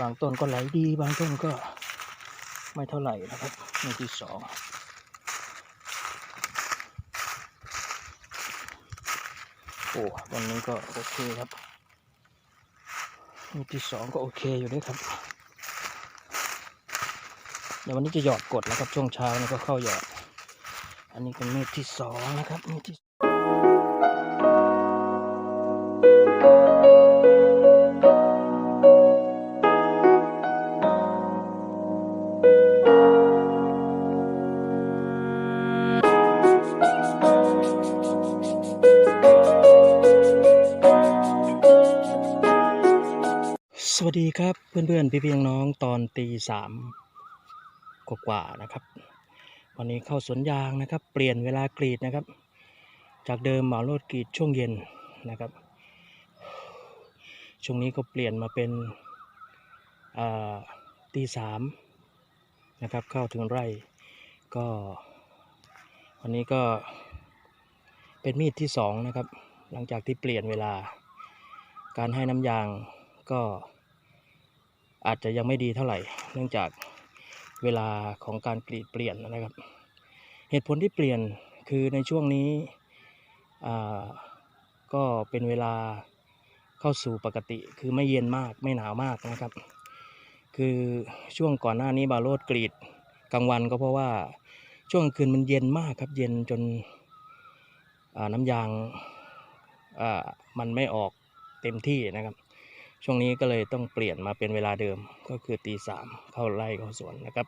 บางต้นก็ไหลดี บางต้นก็ไม่เท่าไหร่นะครับมีดที่สองโอ้ต้นนี้ก็โอเคครับมีดที่สองก็โอเคอยู่ด้วยครับ เดี๋ยววันนี้จะหยอดกดนะครับช่วงเช้านี่ก็เข้าหยอด อันนี้เป็นมีดที่สองนะครับมีดที่ วัสดีครับเพื่อนๆ พี่ๆน้องๆตอนตีสามกว่าๆนะครับ วันนี้เข้าสวนยางนะครับ เปลี่ยนเวลากรีดนะครับ จากเดิมหมาโลดกรีดช่วงเย็นนะครับ ช่วงนี้ก็เปลี่ยนมาเป็นตีสามนะครับ เข้าถึงไร่ก็ วันนี้ก็เป็นมีดที่สองนะครับ หลังจากที่เปลี่ยนเวลาการให้น้ำยางก็ อาจจะยังไม่ดีเท่าไหร่ เนื่องจากเวลาของการกรีดเปลี่ยนนะครับ เหตุผลที่เปลี่ยนคือในช่วงนี้ก็เป็นเวลาเข้าสู่ปกติ คือไม่เย็นมากไม่หนาวมากนะครับ คือช่วงก่อนหน้านี้บาโรดกรีดกลางวันก็เพราะว่าช่วงคืนมันเย็นมากครับ เย็นจนน้ำยางมันไม่ออกเต็มที่นะครับ ช่วงนี้ก็เลยต้องเปลี่ยนมาเป็นเวลาเดิมก็คือตีสามเข้าไร่เข้าสวนนะครับ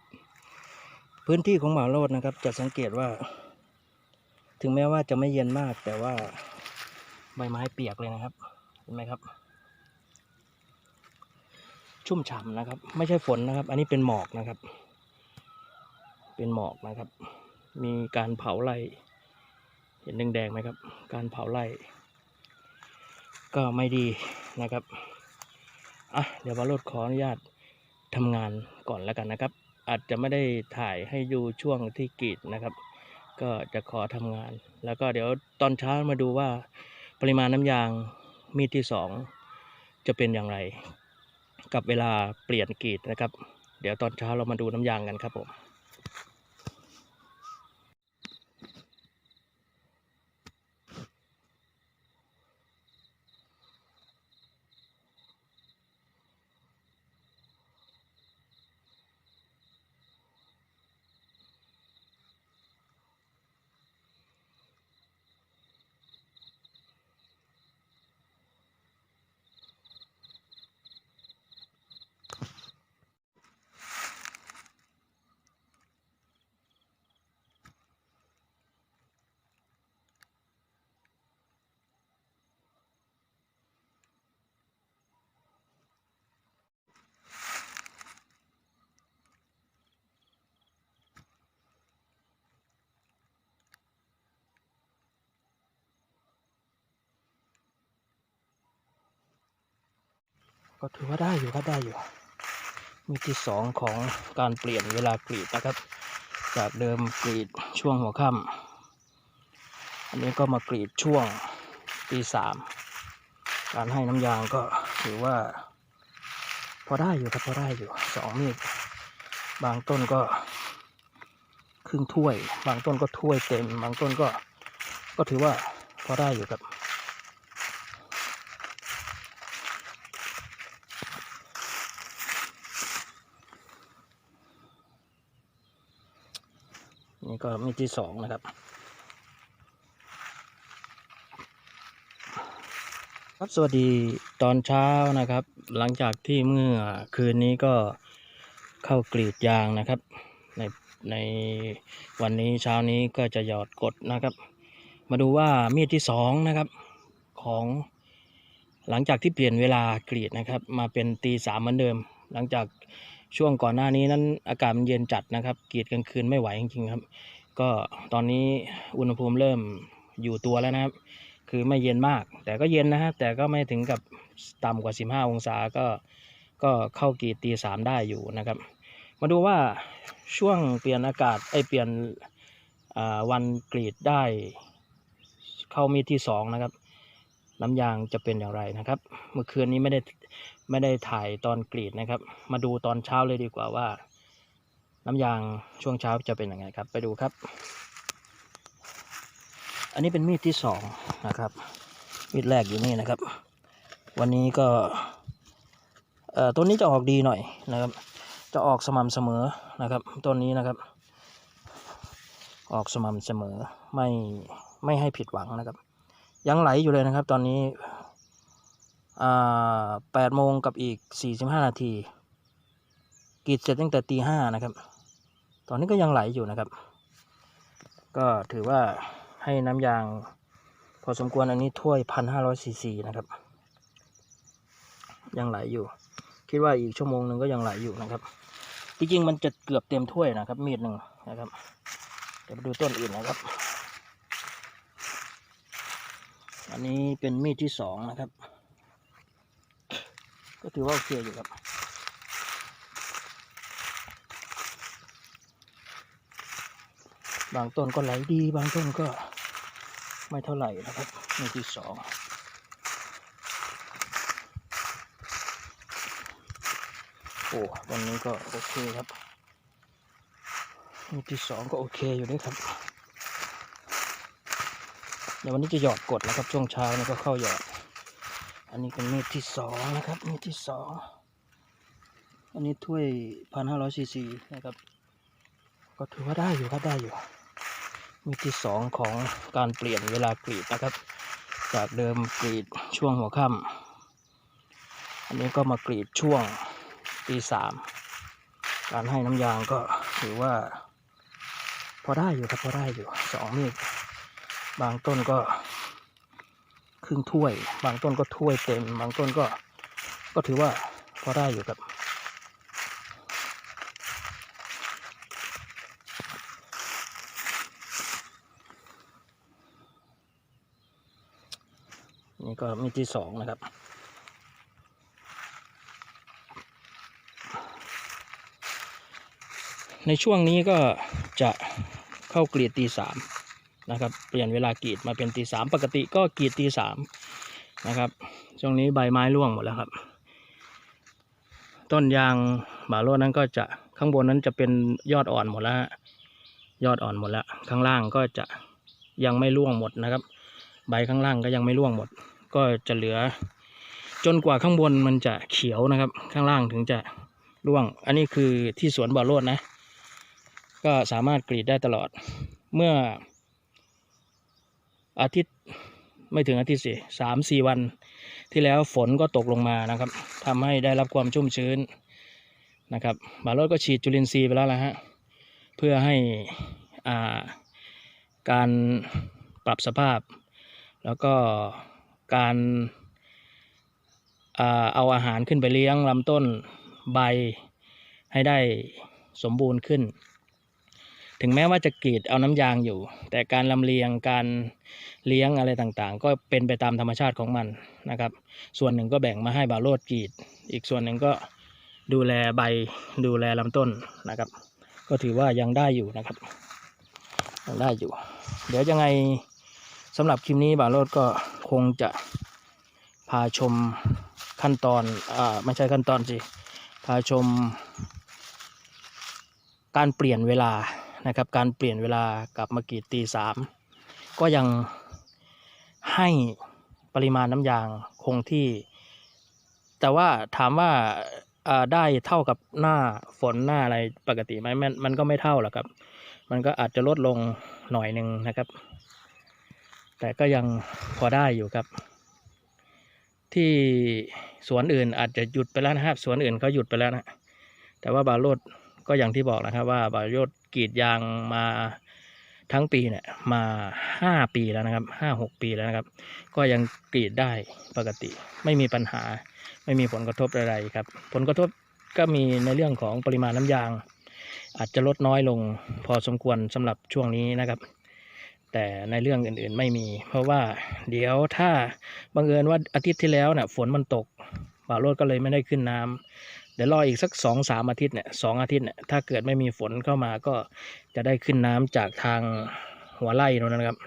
พื้นที่ของหมาโรดนะครับ จะสังเกตว่า ถึงแม้ว่าจะไม่เย็นมาก แต่ว่าใบไม้เปียกเลยนะครับเห็นไหมครับ ชุ่มฉ่ำนะครับ ไม่ใช่ฝนนะครับ อันนี้เป็นหมอกนะครับ เป็นหมอกนะครับ มีการเผาไร่เห็นแดงๆไหมครับ การเผาไร่ก็ไม่ดีนะครับ อะเดี๋ยวมารถขออนุญาตทำงานก่อนแล้วกันนะครับ อาจจะไม่ได้ถ่ายให้ดูช่วงที่กรีดนะครับ ก็จะขอทำงาน แล้วก็เดี๋ยวตอนเช้ามาดูว่าปริมาณน้ำยางมีดที่สองจะเป็นอย่างไร กับเวลาเปลี่ยนกรีดนะครับ เดี๋ยวตอนเช้าเรามาดูน้ำยางกันครับผม ก็ถือว่าได้อยู่ครับได้อยู่มีที่สองของการเปลี่ยนเวลากรีดนะครับ จากเดิมกรีดช่วงหัวค่ำอันนี้ก็มากรีดช่วงตีสามการให้น้ำยางก็ถือว่า พอได้อยู่ครับพอได้อยู่สองมีดบางต้นก็ครึ่งถ้วย บางต้นก็ถ้วยเต็ม บางต้นก็ก็ถือว่าพอได้อยู่ครับ ก็มีดที่สองนะครับครับสวัสดีตอนเช้านะครับ หลังจากที่เมื่อคืนนี้ก็เข้ากรีดยางนะครับ ในในวันนี้เช้านี้ก็จะหยอดกดนะครับ มาดูว่ามีดที่สองนะครับของหลังจากที่เปลี่ยนเวลากรีดนะครับ มาเป็นตีสามเหมือนเดิม หลังจาก ช่วงก่อนหน้านี้นั้นอากาศมันเย็นจัดนะครับกรีดกลางคืนไม่ไหวจริงๆครับ ก็ตอนนี้อุณหภูมิเริ่มอยู่ตัวแล้วนะครับ คือไม่เย็นมาก แต่ก็เย็นนะฮะแต่ก็ไม่ถึงกับต่ำกว่า 15 องศาก็ก็เข้ากรีดตีสามได้อยู่นะครับ มาดูว่าช่วงเปลี่ยนอากาศไอเปลี่ยนวันกรีดได้ เข้ามีที่สองนะครับ น้ำยางจะเป็นอย่างไรนะครับ เมื่อคืนนี้ไม่ได้ไม่ได้ถ่ายตอนกรีดนะครับ มาดูตอนเช้าเลยดีกว่าว่า น้ำยางช่วงเช้าจะเป็นยังไงครับ ไปดูครับ อันนี้เป็นมีดที่สองนะครับ มีดแรกอยู่นี่นะครับ วันนี้ก็ต้นนี้จะออกดีหน่อยนะครับ จะออกสม่ำเสมอนะครับต้นนี้นะครับ ออกสม่ำเสมอไม่ไม่ให้ผิดหวังนะครับ ยังไหลอยู่เลยนะครับ ตอนนี้แปดโมงกับอีกสี่สิบห้านาทีกรีดเสร็จตั้งแต่ตีห้านะครับ ตอนนี้ก็ยังไหลอยู่นะครับ ก็ถือว่าให้น้ำยางพอสมควรอันนี้ถ้วยพันห้าร้อยซีซีนะครับ ยังไหลอยู่ คิดว่าอีกชั่วโมงหนึ่งก็ยังไหลอยู่นะครับ จริงๆมันจะเกือบเต็มถ้วยนะครับ มีดหนึ่งนะครับ เดี๋ยวไปดูต้นอื่นนะครับ อันนี้เป็นมีดที่สองนะครับ ก็ถือว่าโอเคอยู่ครับบางต้นก็ไหลดี บางต้นก็ไม่เท่าไหร่นะครับมีดที่สองโอ้ต้นนี้ก็โอเคครับมีดที่สองก็โอเคอยู่ด้วยครับ ดี๋ยววันนี้จะหยอดกดแล้วครับช่วงเช้านี่ก็เข้าหยอด อันนี้เป็นมีดที่สองนะครับมีดที่สองอันนี้ถ้วยพันห้าร้อยซีซีนะครับ ก็ถือว่าได้อยู่ครับได้อยู่ มีดที่สองของการเปลี่ยนเวลากรีดนะครับ จากเดิมกรีดช่วงหัวค่ำอันนี้ก็มากรีดช่วงตีสามการให้น้ำยางก็ถือว่า พอได้อยู่ครับพอได้อยู่สองมีด บางต้นก็ครึ่งถ้วย บางต้นก็ถ้วยเต็ม บางต้นก็ก็ถือว่าพอได้อยู่ครับ นี่ก็มีที่สองนะครับในช่วงนี้ก็จะเข้าเกรีดตีสาม นะครับ เปลี่ยนเวลากรีดมาเป็นตีสามปกติก็กรีดตีสามนะครับ ช่วงนี้ใบไม้ร่วงหมดแล้วครับ ต้นยางบาโลนั้นก็จะข้างบนนั้นจะเป็นยอดอ่อนหมดแล้วยอดอ่อนหมดแล้ว ข้างล่างก็จะยังไม่ร่วงหมดนะครับ ใบข้างล่างก็ยังไม่ร่วงหมด ก็จะเหลือ จนกว่าข้างบนมันจะเขียวนะครับ ข้างล่างถึงจะร่วง อันนี้คือที่สวนบาโลดนะ ก็สามารถกรีดได้ตลอด เมื่อ อาทิตย์ไม่ถึงอาทิตย์สิสามสี่วัน ที่แล้วฝนก็ตกลงมานะครับทำให้ได้รับความชุ่มชื้นนะครับบาโรดก็ฉีดจุลินทรีย์ไปแล้วละฮะเพื่อให้อ่าการปรับสภาพ แล้วก็การอ่าเอาอาหารขึ้นไปเลี้ยงลำต้นใบให้ได้สมบูรณ์ขึ้น ถึงแม้ว่าจะกรีดเอาน้ำยางอยู่ แต่การลำเลียงการเลี้ยงอะไรต่างๆ ก็เป็นไปตามธรรมชาติของมันนะครับ ส่วนหนึ่งก็แบ่งมาให้บาโรดกรีด อีกส่วนหนึ่งก็ดูแลใบดูแลลำต้นนะครับ ก็ถือว่ายังได้อยู่นะครับยังได้อยู่ เดี๋ยวยังไงสำหรับคลิปนี้บาโรดก็คงจะพาชมขั้นตอนอ่าไม่ใช่ขั้นตอนสิพาชมการเปลี่ยนเวลา นะครับ การเปลี่ยนเวลากลับมากรีดตีสามก็ยังให้ปริมาณน้ำยางคงที่ แต่ว่าถามว่าอ่าได้เท่ากับหน้าฝนหน้าอะไรปกติไหมมันมันก็ไม่เท่าหรอกครับ มันก็อาจจะลดลงหน่อยหนึ่งนะครับ แต่ก็ยังพอได้อยู่ครับ ที่สวนอื่นอาจจะหยุดไปแล้วนะครับสวนอื่นเขาหยุดไปแล้วนะแต่ว่าบาโรดก็อย่างที่บอกนะครับว่าบาโรด กรีดยางมาทั้งปีเนี่ยมาห้าปีแล้วนะครับห้าหกปีแล้วนะครับ ก็ยังกรีดได้ปกติ ไม่มีปัญหาไม่มีผลกระทบอะไรครับ ผลกระทบก็มีในเรื่องของปริมาณน้ำยาง อาจจะลดน้อยลงพอสมควรสำหรับช่วงนี้นะครับ แต่ในเรื่องอื่นๆไม่มี เพราะว่าเดี๋ยวถ้าบังเอิญว่าอาทิตย์ที่แล้วเนี่ยฝนมันตกบ่าวโรดก็เลยไม่ได้ขึ้นน้ำ เดี๋ยวรออีกสักสองสามอาทิตย์เนี่ยสองอาทิตย์เนี่ยถ้าเกิดไม่มีฝนเข้ามาก็จะได้ขึ้นน้ำจากทางหัวไร่นู้นนะครับ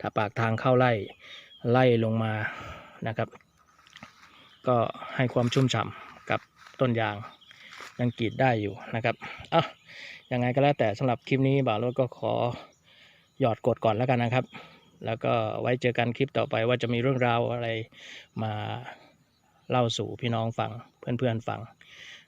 ถ้าปากทางเข้าไร่ไล่ลงมานะครับ ก็ให้ความชุ่มฉ่ำกับต้นยางยังกรีดได้อยู่นะครับอะยังไงก็แล้วแต่สำหรับคลิปนี้บ่าวรถก็ขอหยอดกดก่อนแล้วกันนะครับ แล้วก็ไว้เจอกันคลิปต่อไปว่าจะมีเรื่องราวอะไรมาเล่าสู่พี่น้องฟังเพื่อนๆฟัง